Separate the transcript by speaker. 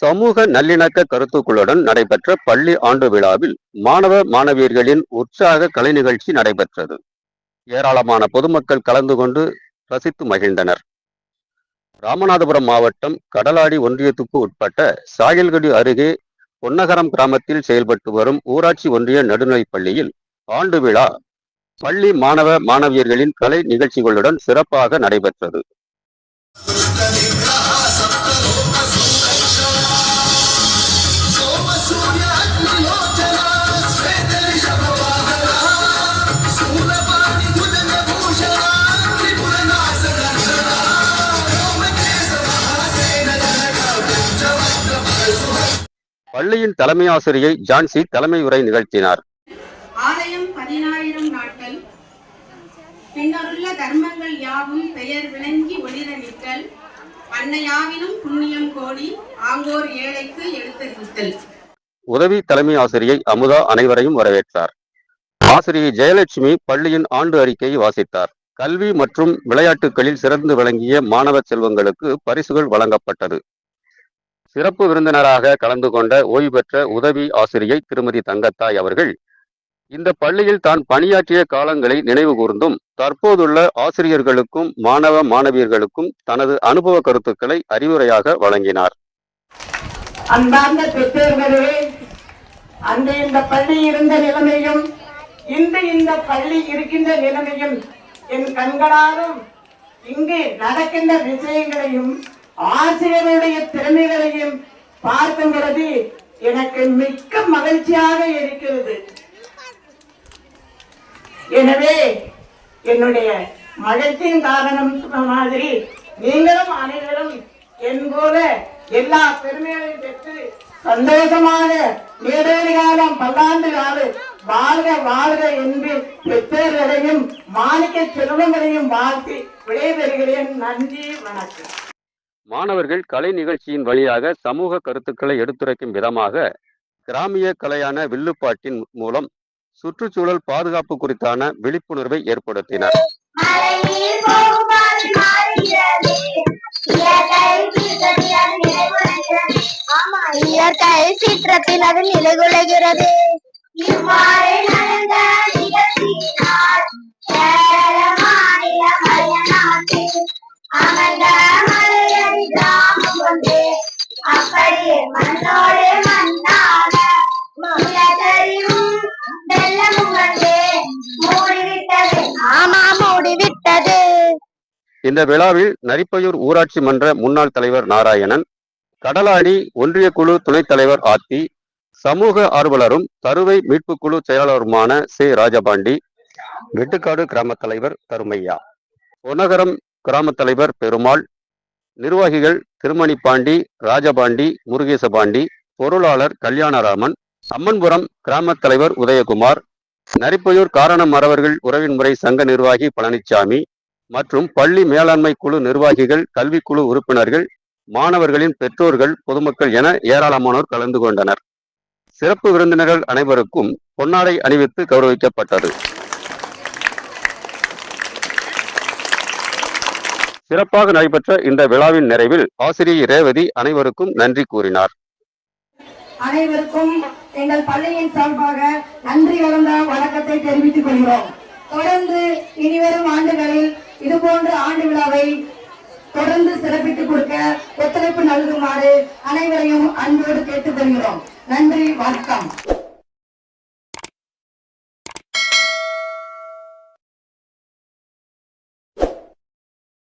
Speaker 1: சமூக நல்லிணக்க கருத்துக்களுடன் நடைபெற்ற பள்ளி ஆண்டு விழாவில் மாணவ மாணவியர்களின் உற்சாக கலை நிகழ்ச்சி நடைபெற்றது. ஏராளமான பொதுமக்கள் கலந்து கொண்டு ரசித்து மகிழ்ந்தனர். ராமநாதபுரம் மாவட்டம் கடலாடி ஒன்றியத்துக்கு உட்பட்ட சாயல்கடி அருகே பொன்னகரம் கிராமத்தில் செயல்பட்டு வரும் ஊராட்சி ஒன்றிய நடுநிலைப் பள்ளியில் ஆண்டு விழா பள்ளி மாணவ மாணவியர்களின் கலை நிகழ்ச்சிகளுடன் சிறப்பாக நடைபெற்றது. பள்ளியின் தலைமை ஆசிரியை ஜான்சி தலைமை உரை நிகழ்த்தினார்.
Speaker 2: ஆலயம் பதினாயிரம் நாட்கள் பின்னருள்ள தர்மங்கள் யாவும் பெயர் விளங்கி ஒளிர நிற்றல் அன்னையாவிலும் புண்ணியம் கோடி ஆங்கோர் ஏழைக்கு எடுத்தறிவித்தல்
Speaker 1: உதவி தலைமை ஆசிரியை அமுதா அனைவரையும் வரவேற்றார். ஆசிரியை ஜெயலட்சுமி பள்ளியின் ஆண்டு அறிக்கையை வாசித்தார். கல்வி மற்றும் விளையாட்டுகளில் சிறந்து விளங்கிய மாணவ செல்வங்களுக்கு பரிசுகள் வழங்கப்பட்டது. சிறப்பு விருந்தினராக கலந்து கொண்ட ஓய்வு பெற்ற உதவி ஆசிரியை திருமதி தங்கத்தாய் அவர்கள் இந்த பள்ளியில் தான் பணியாற்றிய காலங்களை நினைவு கூர்ந்தும் தற்போதுள்ள ஆசிரியர்களுக்கும் மாணவ மாணவியர்களுக்கும் தனது அனுபவ கருத்துக்களை அறிவுரையாக வழங்கினார்.
Speaker 3: அன்பார்ந்த பெற்றோர்களே அந்த இந்த பள்ளி இருந்த நிலைமையும் இன்று இந்த பள்ளி இருக்கின்ற நிலைமையும் என் கண்களாலும் இங்கு நடக்கின்ற விஷயங்களையும் ஆசிரியருடைய திறமைகளையும் பார்க்கும் பொழுது எனக்கு மிக்க மகிழ்ச்சியாக இருக்கிறது. எனவே என்னுடைய மகிழ்ச்சியின் காரணம் மாதிரி நீங்களும் அனைவரும் என் போல எல்லா பெருமைகளையும் பெற்று சந்தோஷமாக நீடேறு காலம் பல்லாண்டு காலம் வாழ்க வாழ்க என்று பெற்றோர்களையும் மாணிக்க செல்வங்களையும் வாழ்த்தி விடைபெறுகிறேன். நன்றி வணக்கம்.
Speaker 1: மாணவர்கள் கலை நிகழ்ச்சியின் வழியாக சமூக கருத்துக்களை எடுத்துரைக்கும் விதமாக கிராமிய கலையான வில்லுப்பாட்டின் மூலம் சுற்றுச்சூழல் பாதுகாப்பு குறித்தான விழிப்புணர்வை ஏற்படுத்தினர்.
Speaker 4: இயற்கை சீற்றத்தில் அது நிலைகுலைகிறது. மண்ணோடு மண்ணாக நிலத்தறிவும் வெள்ளமும் வந்து மூடிவிட்டது. ஆமா மூடிவிட்டது.
Speaker 1: இந்த விழாவில் நரிப்பையூர் ஊராட்சி மன்ற முன்னாள் தலைவர் நாராயணன் கடலாடி ஒன்றிய குழு துணைத் தலைவர் ஆத்தி சமூக ஆர்வலரும் தருவை மீட்புக் குழு செயலாளருமான சே. ராஜபாண்டி வெட்டுக்காடு கிராம தலைவர் தருமையா பொன்னகரம் கிராம தலைவர் பெருமாள் நிர்வாகிகள் திருமணி பாண்டி ராஜபாண்டி முருகேசபாண்டி பொருளாளர் கல்யாணராமன் அம்மன்புரம் கிராம தலைவர் உதயகுமார் நரிப்பையூர் காரணம் மறவர்கள் உறவின் முறை சங்க நிர்வாகி பழனிசாமி மற்றும் பள்ளி மேலாண்மை குழு நிர்வாகிகள் கல்விக்குழு உறுப்பினர்கள் மாணவர்களின் பெற்றோர்கள் பொதுமக்கள் என ஏராளமானோர் கலந்து கொண்டனர். சிறப்பு விருந்தினர்கள் அனைவருக்கும் பொன்னாடை அணிவித்து கௌரவிக்கப்பட்டது. சிறப்பாக நடைபெற்ற இந்த விழாவின் நிறைவில் ஆசிரியை ரேவதி அனைவருக்கும் நன்றி கூறினார்.
Speaker 5: அனைவருக்கும் எங்கள் பள்ளியின் சார்பாக நன்றி கலந்த வணக்கத்தை தெரிவித்துக் கொள்கிறோம். தொடர்ந்து இனிவரும் ஆண்டுகளில் இதுபோன்ற ஆண்டு விழாவை தொடர்ந்து சிறப்பித்துக் கொடுக்க ஒத்துழைப்பு நல்குமாறு அனைவரையும் அன்போடு கேட்டுக் கொள்கிறோம். நன்றி வணக்கம்.